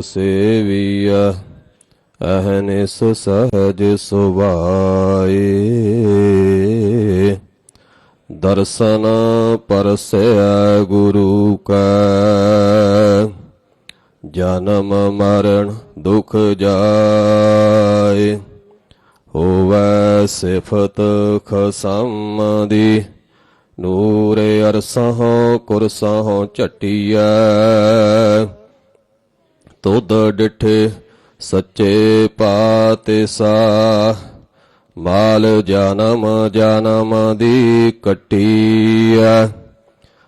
ਸੇਵੀਆ ਅਹਨਿਸ ਸਹਜ ਸੁਭਾਏ। ਦਰਸ਼ਨ ਪਰਸੈ ਗੁਰੂ ਕੈ, ਜਨਮ ਮਰਨ ਦੁਖ ਜਾਏ। ਹੋਵੈ ਸਿਫਤ ਖਸਮ ਦੀ ਨੂਰ ਅਰਸਹੁ ਕੁਰਸਹੁ ਝਟਿਐ ਤੁਧ ਡਿਠੇ ਸੱਚੇ ਪਾਤਿਸਾ ਮਾਲ ਜਨਮ ਜਨਮ ਦੀ ਕਟੀਐ।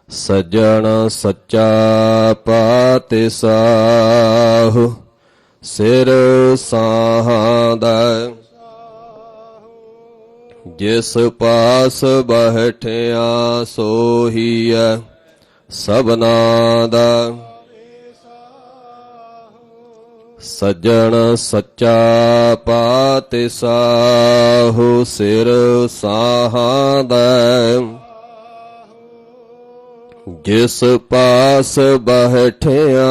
ਸੱਜਣ ਸੱਚਾ ਪਾਤਿਸਾਹ ਸਿਰ ਸਾਹਾਦਾ। ਜਿਸ ਪਾਸ ਬਹਿਠਿਆ ਸੋਹੀਐ ਸਭਨਾ ਦਾ ਸੱਜਣ ਸੱਚਾ ਪਾਤਿਸਾਹੂ ਸਿਰ ਸਾਹਾਦਾ ਜਿਸ ਪਾਸ ਬਹਿਠਿਆ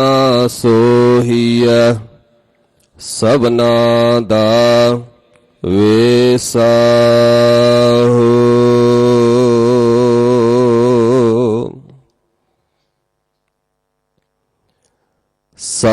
ਸੋਹੀਐ ਸਭਨਾ ਦਾ ਵੇਸਾਹੂ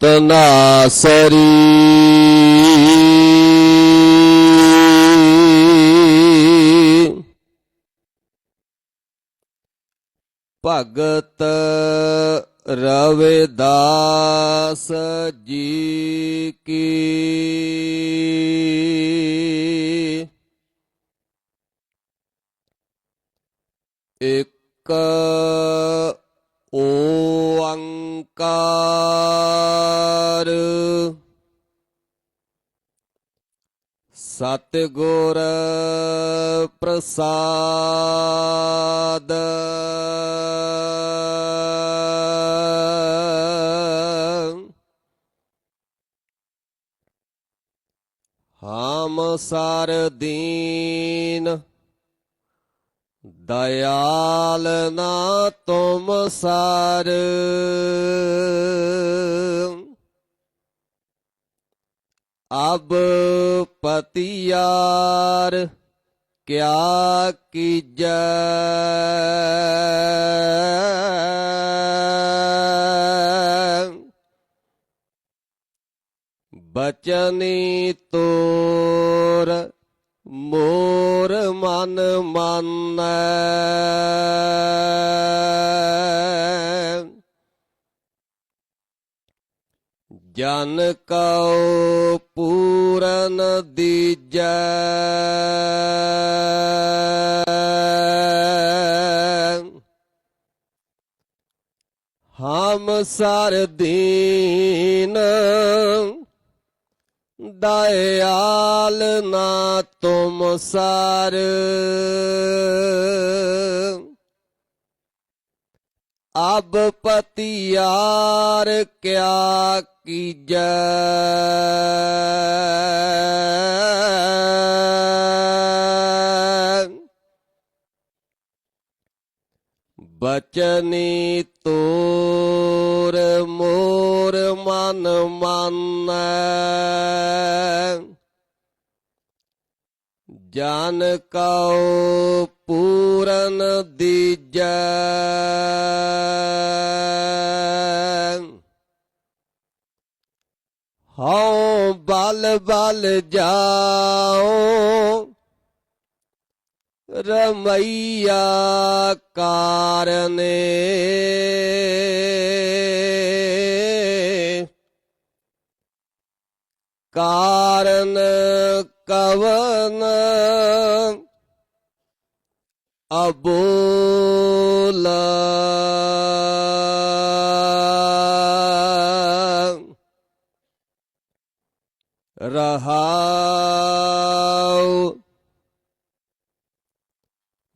ਤਨਾਸਰੀ ਭਗਤ ਰਵਿਦਾਸ ਜੀ ਕੀ। ਇੱਕ ਓੰਕਾਰ ਸਤਿਗੁਰ ਪ੍ਰਸਾਦ। ਹਮ ਸਰ ਦੀਨ ਦਇਆਲ ਨਾ ਤੁਮ ਸਾਰ। ਅਬ ਪਤਿਆਰ ਕਿਆ ਕੀਜੈ? ਬਚਨੀ ਤੋਰ ਮੋਰ ਮਨ ਮਾਨੈ। ਜਨ ਕਉ ਪੂਰਨ ਦੀਜੈ। ਹਮ ਸਰ ਦੀਨ ਦਇਆਲ ਨਾ ਤੁਮ ਸਰ। ਅਬ ਪਤਿਆਰ ਕਿਆ ਕੀਜੈ ਬਚਨੀ ਤੋਰ ਮੋਰ ਮਨ ਮਾਨੈ ਜਾਨ ਕਉ ਪੂਰਨ ਦੀਜੈ ਹਉ ਬਲ ਬਲ ਜਾਉ ਰਮਈਆ ਕਾਰਨੇ। ਕਾਰਨ ਕਵਨ ਅਬੋਲਾ ਰਹਾਉ।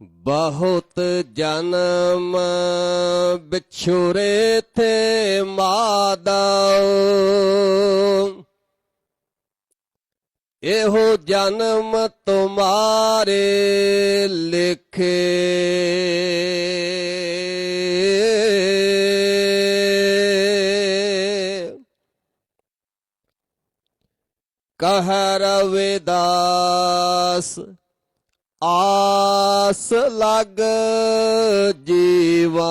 ਬਹੁਤ ਜਨਮ ਵਿਛੁਰੇ ਤੇ ਮਾਦਾਉ। ਇਹੋ ਜਨਮ ਤੁਮਾਰੇ ਲਿਖੇ। ਕਹ ਰਵਿਦਾਸ ਆਸ ਲਗ ਜੀਵਾਂ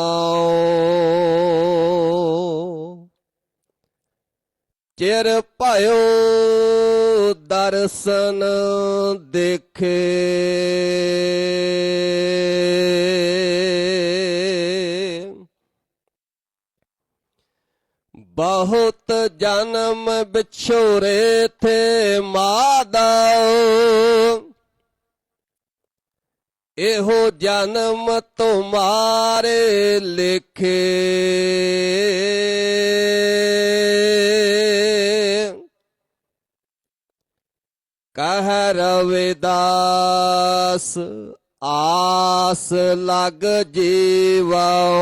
ਚਿਰ ਭਇਓ ਦਰਸ਼ਨ ਦੇਖੇ। ਬਹੁਤ ਜਨਮ ਵਿਛੋਰੇ ਥੇ ਮਾਦਾਓ। ਇਹੋ ਜਨਮ ਤੁਮਾਰੇ ਲਿਖੇ। ਕਹ ਰਵਿਦਾਸ ਆਸ ਲਗ ਜੀਵਾਓ।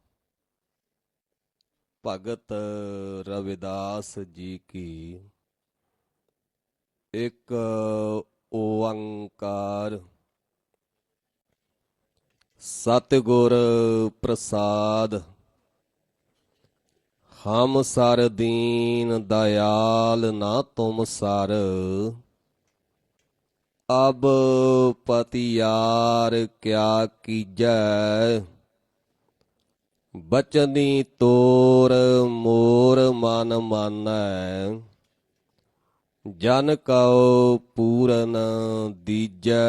ਭਗਤ ਰਵਿਦਾਸ ਜੀ ਕੀ। ਇੱਕ ਓੰਕਾਰ। ਸਤਿਗੁਰ ਪ੍ਰਸਾਦ। ਹਮ ਸਰ ਦੀਨ ਦਇਆਲ ਨਾ ਤੁਮ ਸਰ। ਅਬ ਪਤਿਆਰ ਕਿਆ ਕੀਜੈ। ਬਚਨੀ ਤੋਰ ਮੋਰ ਮਨ ਮਾਨੈ ਜਨ ਕਉ ਪੂਰਨ ਦੀਜੈ।